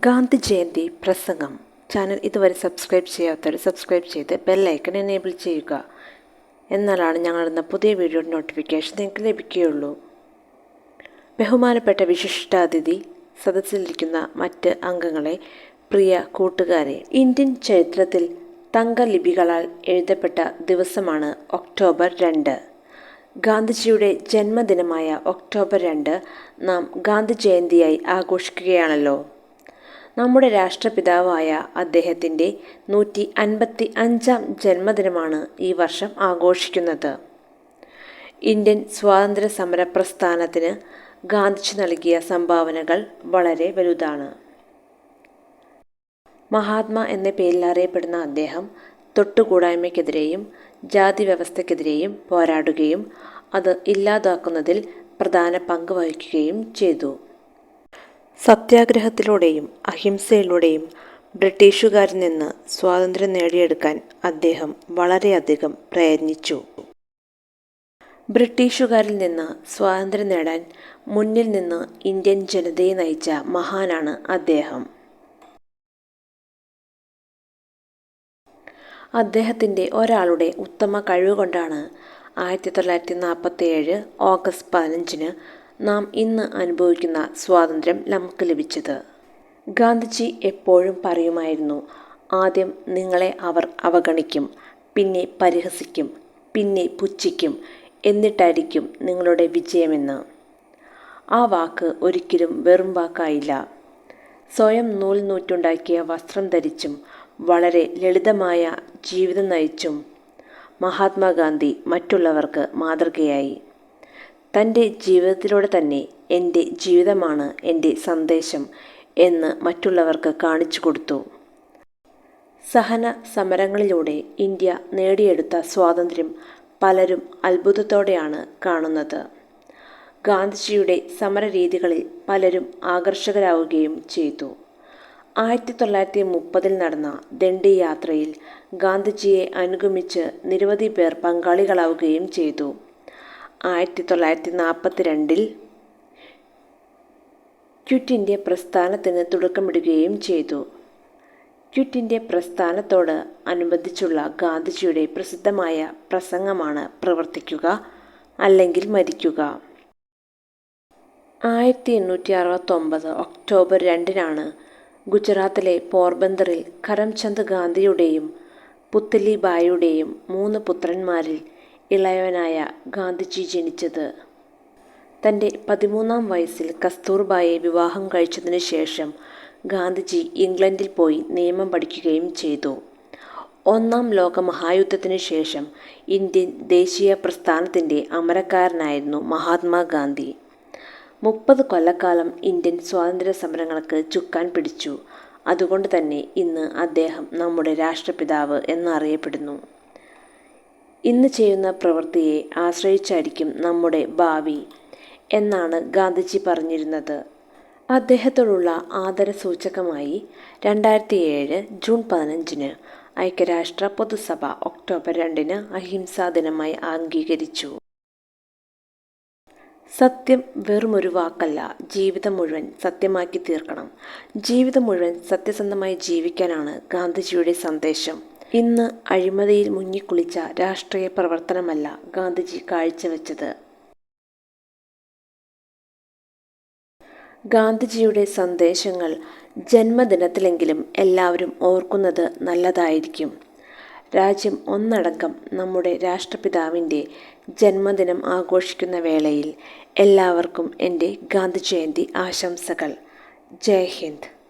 ഗാന്ധി ജയന്തി പ്രസംഗം. ചാനൽ ഇതുവരെ സബ്സ്ക്രൈബ് ചെയ്യാത്തവർ സബ്സ്ക്രൈബ് ചെയ്ത് ബെല്ലൈക്കൺ എനേബിൾ ചെയ്യുക. എന്നാലാണ് ഞങ്ങളിടുന്ന പുതിയ വീഡിയോയുടെ നോട്ടിഫിക്കേഷൻ നിങ്ങൾക്ക് ലഭിക്കുകയുള്ളൂ. ബഹുമാനപ്പെട്ട വിശിഷ്ടാതിഥി സദസ്സിലിരിക്കുന്ന മറ്റ് അംഗങ്ങളെ പ്രിയ കൂട്ടുകാരെ ഇന്ത്യൻ ചരിത്രത്തിൽ തങ്കലിപികളാൽ എഴുതപ്പെട്ട ദിവസമാണ് ഒക്ടോബർ രണ്ട്. ഗാന്ധിജിയുടെ ജന്മദിനമായ ഒക്ടോബർ രണ്ട് നാം ഗാന്ധി ജയന്തിയായി ആഘോഷിക്കുകയാണല്ലോ. നമ്മുടെ രാഷ്ട്രപിതാവായ അദ്ദേഹത്തിന്റെ നൂറ്റി അൻപത്തി അഞ്ചാം ജന്മദിനമാണ് ഈ വർഷം ആഘോഷിക്കുന്നത്. ഇന്ത്യൻ സ്വാതന്ത്ര്യ സമര പ്രസ്ഥാനത്തിന് ഗാന്ധിജി നൽകിയ സംഭാവനകൾ വളരെ വലുതാണ്. മഹാത്മാ എന്ന പേരിൽ അറിയപ്പെടുന്ന അദ്ദേഹം തൊട്ടുകൂടായ്മയ്ക്കെതിരെയും ജാതി വ്യവസ്ഥയ്ക്കെതിരെയും പോരാടുകയും അത് ഇല്ലാതാക്കുന്നതിൽ പ്രധാന പങ്ക് വഹിക്കുകയും ചെയ്തു. സത്യാഗ്രഹത്തിലൂടെയും അഹിംസയിലൂടെയും ബ്രിട്ടീഷുകാരിൽ നിന്ന് സ്വാതന്ത്ര്യം നേടിയെടുക്കാൻ അദ്ദേഹം വളരെയധികം പ്രയത്നിച്ചു. ബ്രിട്ടീഷുകാരിൽ നിന്ന് സ്വാതന്ത്ര്യം നേടാൻ മുന്നിൽ നിന്ന് ഇന്ത്യൻ ജനതയെ നയിച്ച മഹാനാണ് അദ്ദേഹം. അദ്ദേഹത്തിന്റെ ഒരാളുടെ ഉത്തമ കഴിവ് കൊണ്ടാണ് ആയിരത്തി തൊള്ളായിരത്തി നാൽപ്പത്തി ഏഴ് ഓഗസ്റ്റ് പതിനഞ്ചിന് നാം ഇന്ന് അനുഭവിക്കുന്ന സ്വാതന്ത്ര്യം നമുക്ക് ലഭിച്ചത്. ഗാന്ധിജി എപ്പോഴും പറയുമായിരുന്നു ആദ്യം നിങ്ങളെ അവർ അവഗണിക്കും പിന്നെ പരിഹസിക്കും പിന്നെ പുച്ഛിക്കും എന്നിട്ടായിരിക്കും നിങ്ങളുടെ വിജയമെന്ന്. ആ വാക്ക് ഒരിക്കലും വെറും വാക്കായില്ല. സ്വയം നൂൽ നൂറ്റുണ്ടാക്കിയ വസ്ത്രം ധരിച്ചും വളരെ ലളിതമായ ജീവിതം നയിച്ചും മഹാത്മാഗാന്ധി മറ്റുള്ളവർക്ക് മാതൃകയായി. തന്റെ ജീവിതത്തിലൂടെ തന്നെ എന്റെ ജീവിതമാണ് എന്റെ സന്ദേശം എന്ന് മറ്റുള്ളവർക്ക് കാണിച്ചു കൊടുത്തു. സഹന സമരങ്ങളിലൂടെ ഇന്ത്യ നേടിയെടുത്ത സ്വാതന്ത്ര്യം പലരും അത്ഭുതത്തോടെയാണ് കാണുന്നത്. ഗാന്ധിജിയുടെ സമരരീതികളിൽ പലരും ആകർഷകരാവുകയും ചെയ്തു. ആയിരത്തി തൊള്ളായിരത്തി മുപ്പതിൽ നടന്ന ദണ്ഡി യാത്രയിൽ ഗാന്ധിജിയെ അനുഗമിച്ച് നിരവധി പേർ പങ്കാളികളാവുകയും ചെയ്തു. ആയിരത്തി തൊള്ളായിരത്തി നാൽപ്പത്തി രണ്ടിൽ ക്വിറ്റ് ഇന്ത്യ പ്രസ്ഥാനത്തിന് തുടക്കമിടുകയും ചെയ്തു. ക്വിറ്റ് ഇന്ത്യ പ്രസ്ഥാനത്തോട് അനുബന്ധിച്ചുള്ള ഗാന്ധിജിയുടെ പ്രസിദ്ധമായ പ്രസംഗമാണ് പ്രവർത്തിക്കുക അല്ലെങ്കിൽ മരിക്കുക. ആയിരത്തി എണ്ണൂറ്റി അറുപത്തൊമ്പത് ഒക്ടോബർ രണ്ടിനാണ് ഗുജറാത്തിലെ പോർബന്ദറിൽ കരംചന്ദ് ഗാന്ധിയുടെയും പുത്തലിബായിയുടെയും മൂന്ന് പുത്രന്മാരിൽ ഇളയവനായ ഗാന്ധിജി ജനിച്ചത്. തന്റെ പതിമൂന്നാം വയസ്സിൽ കസ്തൂർബായെ വിവാഹം കഴിച്ചതിന് ശേഷം ഗാന്ധിജി ഇംഗ്ലണ്ടിൽ പോയി നിയമം പഠിക്കുകയും ചെയ്തു. ഒന്നാം ലോക മഹായുദ്ധത്തിനു ശേഷം ഇന്ത്യൻ ദേശീയ പ്രസ്ഥാനത്തിന്റെ അമരക്കാരനായിരുന്നു മഹാത്മാഗാന്ധി മുപ്പത് കൊല്ലക്കാലം ഇന്ത്യൻ സ്വാതന്ത്ര്യ സമരങ്ങൾക്ക് ചുക്കാൻ പിടിച്ചു. അതുകൊണ്ട് തന്നെ ഇന്ന് അദ്ദേഹം നമ്മുടെ രാഷ്ട്രപിതാവ് എന്നറിയപ്പെടുന്നു. ഇന്ന് ചെയ്യുന്ന പ്രവൃത്തിയെ ആശ്രയിച്ചായിരിക്കും നമ്മുടെ ഭാവി എന്നാണ് ഗാന്ധിജി പറഞ്ഞിരുന്നത്. അദ്ദേഹത്തോടുള്ള ആദരസൂചകമായി രണ്ടായിരത്തി ഏഴ് ജൂൺ പതിനഞ്ചിന് ഐക്യരാഷ്ട്ര പൊതുസഭ ഒക്ടോബർ രണ്ടിന് അഹിംസാ ദിനമായി അംഗീകരിച്ചു. സത്യം വെറുമൊരു വാക്കല്ല. ജീവിതം മുഴുവൻ സത്യമാക്കി തീർക്കണം. ജീവിതം മുഴുവൻ സത്യസന്ധമായി ജീവിക്കാനാണ് ഗാന്ധിജിയുടെ സന്ദേശം. ഇന്ന് അഴിമതിയിൽ മുങ്ങിക്കുളിച്ച രാഷ്ട്രീയ പ്രവർത്തനമല്ല ഗാന്ധിജി കാഴ്ചവെച്ചത്. ഗാന്ധിജിയുടെ സന്ദേശങ്ങൾ ജന്മദിനത്തിലെങ്കിലും എല്ലാവരും ഓർക്കുന്നത് നല്ലതായിരിക്കും. രാജ്യം ഒന്നടങ്കം നമ്മുടെ രാഷ്ട്രപിതാവിന്റെ ജന്മദിനം ആഘോഷിക്കുന്ന വേളയിൽ എല്ലാവർക്കും എന്റെ ഗാന്ധി ജയന്തി ആശംസകൾ. ജയ് ഹിന്ദ്.